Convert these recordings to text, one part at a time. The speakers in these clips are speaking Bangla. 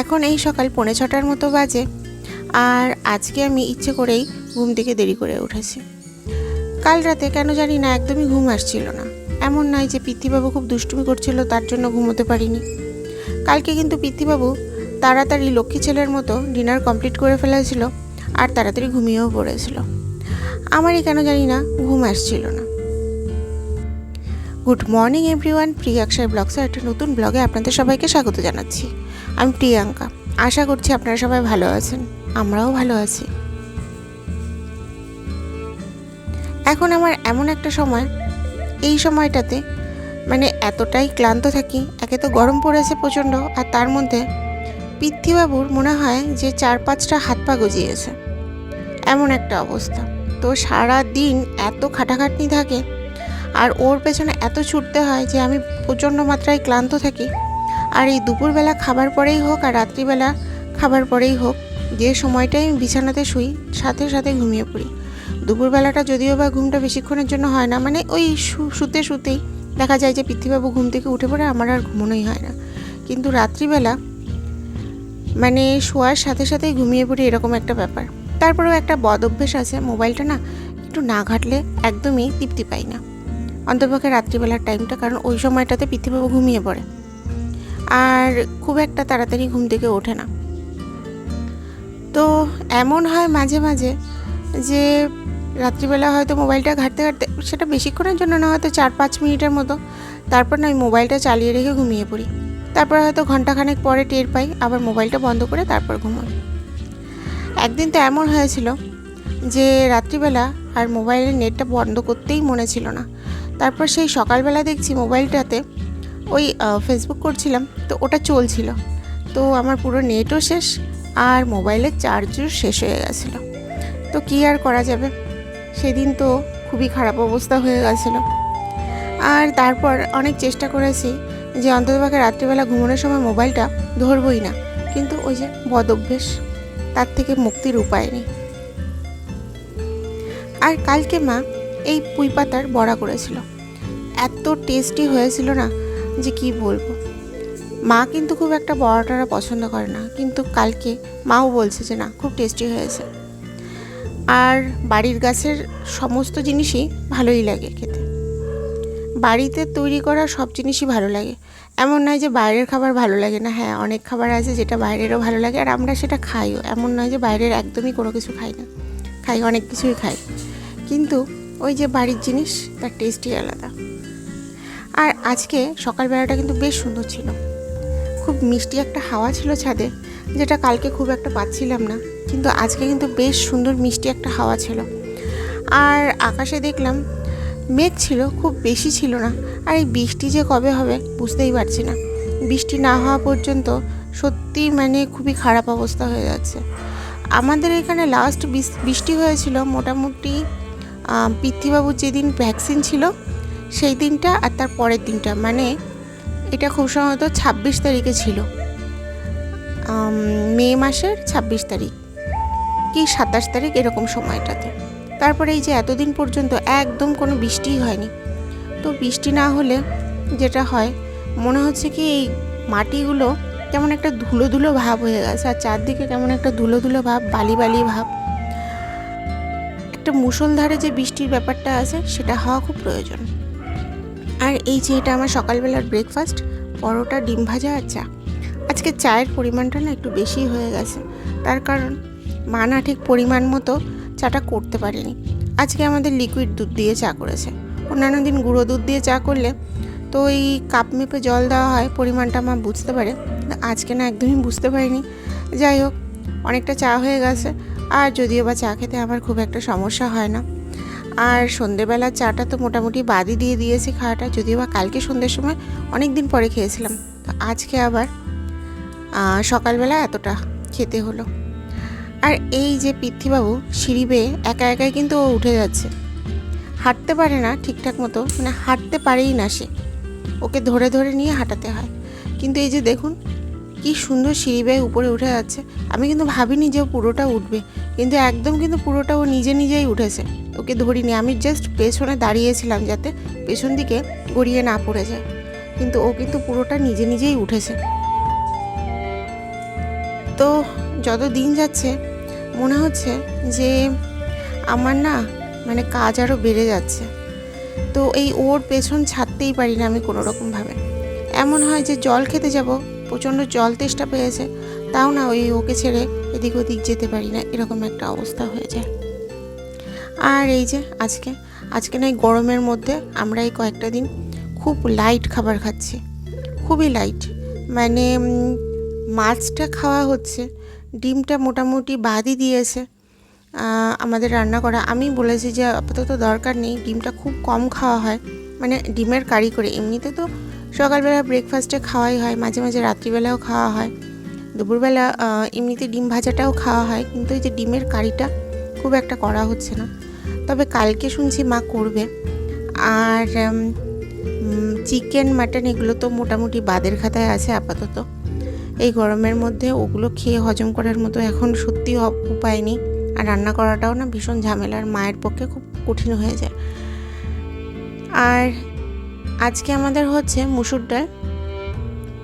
এখন এই সকাল পৌনে ছটার মতো বাজে। আর আজকে আমি ইচ্ছে করেই ঘুম থেকে দেরি করে উঠেছি। কাল রাতে কেন জানি না একদমই ঘুম আসছিল না। এমন নয় যে পিতৃবাবু খুব দুষ্টুমি করছিল, তার জন্য ঘুমোতে পারিনি। কালকে কিন্তু পিতৃবাবু তাড়াতাড়ি লক্ষ্মী ছেলের মতো ডিনার কমপ্লিট করে ফেলেছিল আর তাড়াতাড়ি ঘুমিয়েও পড়েছিল। আমারই কেন জানি না ঘুম আসছিল না। গুড মর্নিং এভরিওয়ান, প্রিয়াক্ষার ব্লগসের একটা নতুন ব্লগে আপনাদের সবাইকে স্বাগত জানাচ্ছি। আমি প্রিয়াঙ্কা আশা করছি আপনারা সবাই ভালো আছেন। আমরাও ভালো আছি। এখন আমার এমন একটা সময়। এই সময়টাতে মানে এতটাই ক্লান্ত থাকি, একে তো গরম পড়েছে প্রচণ্ড, আর তার মধ্যে পিতৃবাবুর মনে হয় যে চার পাঁচটা হাত পা গজিয়েছে। এমন একটা অবস্থা। তো সারা দিন এত খাটাখাটনি থাকে, আর ওর পেছনে এত ছুটতে হয় যে আমি প্রচণ্ড মাত্রায় ক্লান্ত থাকি। আর এই দুপুরবেলা খাবার পরেই হোক আর রাত্রিবেলা খাবার পরেই হোক, যে সময়টাই আমি বিছানাতে শুই, সাথে সাথে ঘুমিয়ে পড়ি। দুপুরবেলাটা যদিও বা ঘুমটা বেশিক্ষণের জন্য হয় না মানে ওই শুতে শুতেই দেখা যায় যে পৃথিবাবু ঘুম থেকে উঠে পড়ে আমার আর ঘুমোনোই হয় না। কিন্তু রাত্রিবেলা মানে শোয়ার সাথে সাথেই ঘুমিয়ে পড়ি এরকম একটা ব্যাপার। তারপরেও একটা বদ অভ্যেস আছে, মোবাইলটা না একটু না ঘাটলে একদমই তৃপ্তি পাই না। অন্তপক্ষে রাত্রিবেলার টাইমটা কারণ ওই সময়টাতে পৃথিবীবাবু ঘুমিয়ে পড়ে। আর খুব একটা তাড়াতাড়ি ঘুম থেকে ওঠে না। তো এমন হয় মাঝে মাঝে যে রাত্রিবেলা হয়তো মোবাইলটা ঘাঁটতে ঘাঁটতে সেটা বেশিক্ষণের জন্য না, হয়তো চার পাঁচ মিনিটের মতো। তারপর না আমি মোবাইলটা চালিয়ে রেখে ঘুমিয়ে পড়ি। তারপর হয়তো ঘন্টাখানেক পরে টের পাই, আবার মোবাইলটা বন্ধ করে তারপর ঘুমোই। একদিন তো এমন হয়েছিল যে রাত্রিবেলা আর মোবাইলের নেটটা বন্ধ করতেই মনে ছিল না। তারপর সেই সকালবেলা দেখছি মোবাইলটাতে ওই ফেসবুক করছিলাম, তো ওটা চলছিল। তো আমার পুরো নেটও শেষ, আর মোবাইলের চার্জও শেষ হয়ে গেছিল। তো কী আর করা যাবে? সেদিন তো খুবই খারাপ অবস্থা হয়ে গেছিল। আর তারপর অনেক চেষ্টা করেছি যে অন্ততপক্ষে রাত্রিবেলা ঘুমানোর সময় মোবাইলটা ধরবই না। কিন্তু ওই যে বদ অভ্যেস তার থেকে মুক্তির উপায় নেই। আর কালকে মা এই পুঁই পাতার বড়া করেছিল। এত টেস্টি হয়েছিল না যে কি বলব? মা কিন্তু খুব একটা বড়াটারা পছন্দ করে না, কিন্তু কালকে মাও বলছে যে না, খুব টেস্টি হয়েছে। আর বাড়ির গাছের সমস্ত জিনিসই ভালোই লাগে খেতে। বাড়িতে তৈরি করা সব জিনিসই ভালো লাগে। এমন নয় যে বাইরের খাবার ভালো লাগে না হ্যাঁ অনেক খাবার আছে যেটা বাইরেরও ভালো লাগে আর আমরা সেটা খাইও। এমন নয় যে বাইরের একদমই কোনো কিছু খাই না। খাই, অনেক কিছুই খাই। কিন্তু ওই যে বাড়ির জিনিস, তার টেস্টই আলাদা। আর আজকে সকালবেলাটা কিন্তু বেশ সুন্দর ছিল। খুব মিষ্টি একটা হাওয়া ছিল ছাদে, যেটা কালকে খুব একটা পাচ্ছিলাম না, কিন্তু আজকে কিন্তু বেশ সুন্দর মিষ্টি একটা হাওয়া ছিল। আর আকাশে দেখলাম মেঘ ছিল, খুব বেশি ছিল না। আর এই বৃষ্টি যে কবে হবে বুঝতেই পারছি না। বৃষ্টি না হওয়া পর্যন্ত সত্যি মানে খুবই খারাপ অবস্থা হয়ে যাচ্ছে। আমাদের এখানে লাস্ট বৃষ্টি হয়েছিল মোটামুটি পৃথ্বীবাবুর যেদিন ভ্যাকসিন ছিল সেই দিনটা আর তার পরের দিনটা মানে এটা খুব সম্ভবত ছাব্বিশ তারিখে ছিল। মে মাসের ছাব্বিশ তারিখ কি সাতাশ তারিখ এরকম সময়টাতে। তারপরে এই যে এতদিন পর্যন্ত একদম কোনো বৃষ্টিই হয়নি। তো বৃষ্টি না হলে যেটা হয়, মনে হচ্ছে কি এই মাটিগুলো কেমন একটা ধুলো ধুলো ভাব হয়ে গেছে আর চারদিকে কেমন একটা ধুলো ধুলো ভাব, বালি বালি ভাব। একটা মুষলধারে যে বৃষ্টির ব্যাপারটা আছে, সেটা হওয়া খুব প্রয়োজন। আর এই যে এটা আমার সকালবেলার ব্রেকফাস্ট পরোটা, ডিম ভাজা আর চা। আজকে চায়ের পরিমাণটা না একটু বেশি হয়ে গেছে। তার কারণ মা না ঠিক পরিমাণ মতো চাটা করতে পারেনি। আজকে আমাদের লিকুইড দুধ দিয়ে চা করেছে। অন্যান্য দিন গুঁড়ো দুধ দিয়ে চা করলে তো ওই কাপ মেপে জল দেওয়া হয়, পরিমাণটা মা বুঝতে পারে। আজকে না একদমই বুঝতে পারিনি। যাই হোক, অনেকটা চা হয়ে গেছে। আর যদিও বা চা খেতে আমার খুব একটা সমস্যা হয় না। আর সন্ধেবেলা চাটা তো মোটামুটি বাদই দিয়ে দিয়েছি খাওয়াটা, যদিও বা কালকে সন্ধ্যের সময় অনেক দিন পরে খেয়েছিলাম। তো আজকে আবার সকালবেলা এতটা খেতে হলো। আর এই যে পৃথ্বীবাবু সিঁড়ি বেয়ে একা একাই কিন্তু ও উঠে যাচ্ছে। হাঁটতে পারে না ঠিকঠাক মতো মানে হাঁটতে পারেই না সে। ওকে ধরে ধরে নিয়ে হাঁটাতে হয়। কিন্তু এই যে দেখুন কি সুন্দর সিঁড়ি বেয়ে উপরে উঠে যাচ্ছে। আমি কিন্তু ভাবিনি যে পুরোটা উঠবে, কিন্তু একদম কিন্তু পুরোটা ও নিজে নিজেই উঠেছে। ওকে ধরিনি, আমি জাস্ট পেছনে দাঁড়িয়েছিলাম যাতে পেছন দিকে গড়িয়ে না পড়ে যায়। কিন্তু ও কিন্তু পুরোটা নিজে নিজেই উঠেছে। তো যত দিন যাচ্ছে, মনে হচ্ছে যে আমার না মানে কাজ আরও বেড়ে যাচ্ছে। তো এই ওর পেছন ছাড়তেই পারি না আমি কোনো রকমভাবে এমন হয় যে জল খেতে যাব প্রচণ্ড জল তেষ্টা পেয়েছে, তাও না ওই ওকে ছেড়ে এদিক ওদিক যেতে পারি না, এরকম একটা অবস্থা হয়ে যায়। আর এই যে আজকে আজকে না এই গরমের মধ্যে আমরা এই কয়েকটা দিন খুব লাইট খাবার খাচ্ছি, খুবই লাইট মানে মাছটা খাওয়া হচ্ছে, ডিমটা মোটামুটি বাদই দিয়েছে আমাদের রান্না করা। আমি বলেছি যে আপাতত দরকার নেই, ডিমটা খুব কম খাওয়া হয় মানে ডিমের কারি করে। এমনিতে তো সকালবেলা ব্রেকফাস্টে খাওয়াই হয়, মাঝে মাঝে রাত্রিবেলাও খাওয়া হয়। দুপুরবেলা এমনিতে ডিম ভাজাটাও খাওয়া হয়, কিন্তু এই যে ডিমের কারিটা খুব একটা করা হচ্ছে না। তবে কালকে শুনছি মা করবে। আর চিকেন মাটন এগুলো তো মোটামুটি বাদের খাতায় আছে আপাতত। এই গরমের মধ্যে ওগুলো খেয়ে হজম করার মতো এখন সত্যি উপায় নেই। আর রান্না করাটাও না ভীষণ ঝামেলার, মায়ের পক্ষে খুব কঠিন হয়ে যায়। আর আজকে আমাদের হচ্ছে মুসুর ডাল।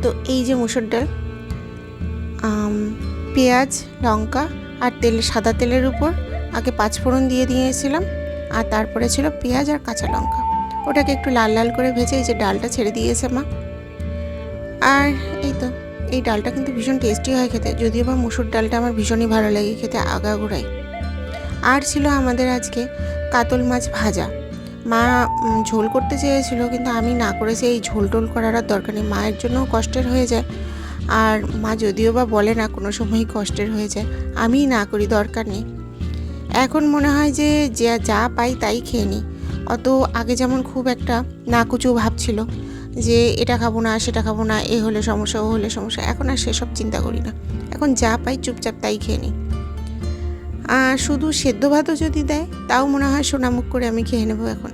তো এই যে মুসুর ডাল পেঁয়াজ, লঙ্কা আর তেল, সাদা তেলের উপর আগে পাঁচফোড়ন দিয়ে দিয়েছিলাম আর তারপরে ছিল পেঁয়াজ আর কাঁচা লঙ্কা। ওটাকে একটু লাল লাল করে ভেজে এই যে ডালটা ছেড়ে দিয়েছে মা। আর এই তো, এই ডালটা কিন্তু ভীষণ টেস্টি হয় খেতে, যদিও বা মুসুর ডালটা আমার ভীষণই ভালো লাগে খেতে আগাগোড়াই আর ছিল আমাদের আজকে কাতল মাছ ভাজা। মা ঝোল করতে চেয়েছিল, কিন্তু আমি না করেছি এই ঝোল টোল করার আর দরকার নেই। মায়ের জন্যও কষ্টের হয়ে যায়। আর মা যদিও বা বলে না, কোনো সময়ই কষ্টের হয়ে যায়। আমিই না করি, দরকার নেই। এখন মনে হয় যে, যা যা পাই তাই খেয়ে নিই। অত আগে যেমন খুব একটা নাকুচু ভাব ছিল যে, এটা খাব না, সেটা খাব না, এ হলে সমস্যা, ও হলে সমস্যা। এখন আর সেসব চিন্তা করি না। এখন যা পাই চুপচাপ তাই খেয়ে নিই। শুধু সেদ্ধ ভাতও যদি দেয়, তাও মনে হয় সোনামুখ করে আমি খেয়ে নেব এখন।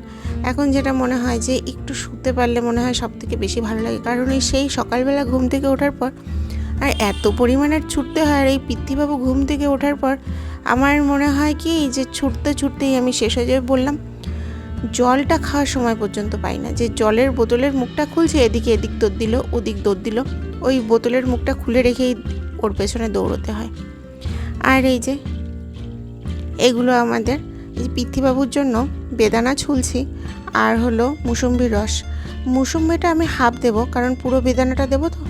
এখন যেটা মনে হয় যে একটু শুতে পারলে মনে হয় সব থেকে বেশি ভালো লাগে, কারণ এই সেই সকালবেলা ঘুম থেকে ওঠার পর আর এত পরিমাণের ছুটতে হয় আর এই পিতৃবাবু ঘুম থেকে ওঠার পর আমার মনে হয় কি যে ছুটতে ছুটতেই আমি শেষ হয়ে যাবে বললাম, জলটা খাওয়ার সময় পর্যন্ত পাই না। যে জলের বোতলের মুখটা খুলছে, এদিকে এদিক দৌড় দিল, ওদিক দৌড় দিল, ওই বোতলের মুখটা খুলে রেখেই ওর পেছনে দৌড়তে হয়। আর এই যে এগুলো আমাদের পিতৃবাবুর জন্য বেদানা ছুলছি, আর হলো মুসম্বির রস। মুসম্বিটা আমি হাফ দেবো, কারণ পুরো বেদানাটা দেবো তো।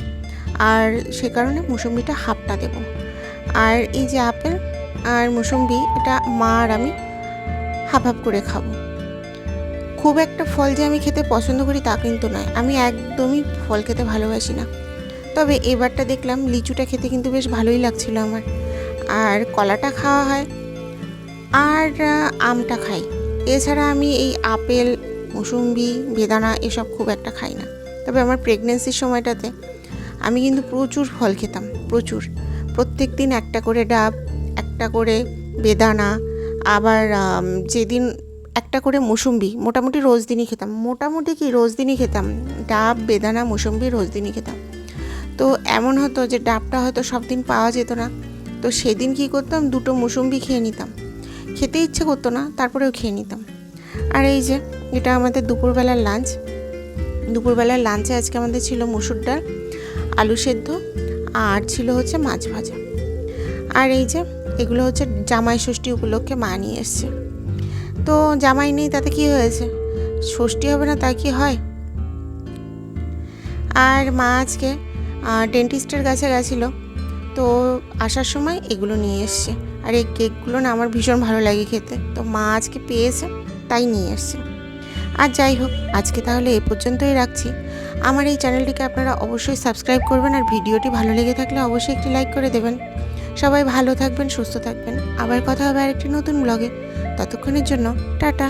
আর সে কারণে মুসম্বিটা হাফটা দেবো। আর এই যে আপেল আর মুসম্বি, এটা মা আর আমি হাফ হাফ করে খাব। খুব একটা ফল যে আমি খেতে পছন্দ করি তা কিন্তু নয়। আমি একদমই ফল খেতে ভালোবাসি না। তবে এবারটা দেখলাম লিচুটা খেতে কিন্তু বেশ ভালোই লাগছিল আমার। আর কলাটা খাওয়া হয় আর আমটা খাই। এছাড়া আমি এই আপেল, মুসুম্বি, বেদানা এসব খুব একটা খাই না। তবে আমার প্রেগনেন্সির সময়টাতে আমি কিন্তু প্রচুর ফল খেতাম, প্রচুর। প্রত্যেক দিন একটা করে ডাব, একটা করে বেদানা, আবার যেদিন একটা করে মুসুম্বি, মোটামুটি রোজ দিনই খেতাম। মোটামুটি কি, রোজ দিনই খেতাম। ডাব, বেদানা, মুসুম্বি রোজ দিনই খেতাম। তো এমন হতো যে ডাবটা হয়তো সব দিন পাওয়া যেত না। তো সেদিন কি করতাম, দুটো মুসুম্বি খেয়ে নিতাম। খেতে ইচ্ছে করতো না, তারপরেও খেয়ে নিতাম। আর এই যে, এটা আমাদের দুপুরবেলার লাঞ্চ দুপুরবেলার লাঞ্চে আজকে আমাদের ছিল মুসুর ডাল, আলু সেদ্ধ, আর ছিল হচ্ছে মাছ ভাজা। আর এই যে, এগুলো হচ্ছে জামাই ষষ্ঠী উপলক্ষে মা নিয়ে এসছে। তো জামাই নেই, তাতে কি হয়েছে? ষষ্ঠী হবে না, তা কি হয়? আর মা আজকে ডেন্টিস্টের কাছে গেছিল। তো আসার সময় এগুলো নিয়ে এসছে। আর এই কেকগুলো না আমার ভীষণ ভালো লাগে খেতে। তো মা আজকে পেয়েছে, তাই নিয়ে এসছে। আর যাই হোক, আজকে তাহলে এ পর্যন্তই রাখছি। আমার এই চ্যানেলটিকে আপনারা অবশ্যই সাবস্ক্রাইব করবেন আর ভিডিওটি ভালো লেগে থাকলে অবশ্যই একটি লাইক করে দেবেন। সবাই ভালো থাকবেন, সুস্থ থাকবেন। আবার কথা হবে আরেকটি নতুন ব্লগে। ততক্ষণের জন্য, টাটা।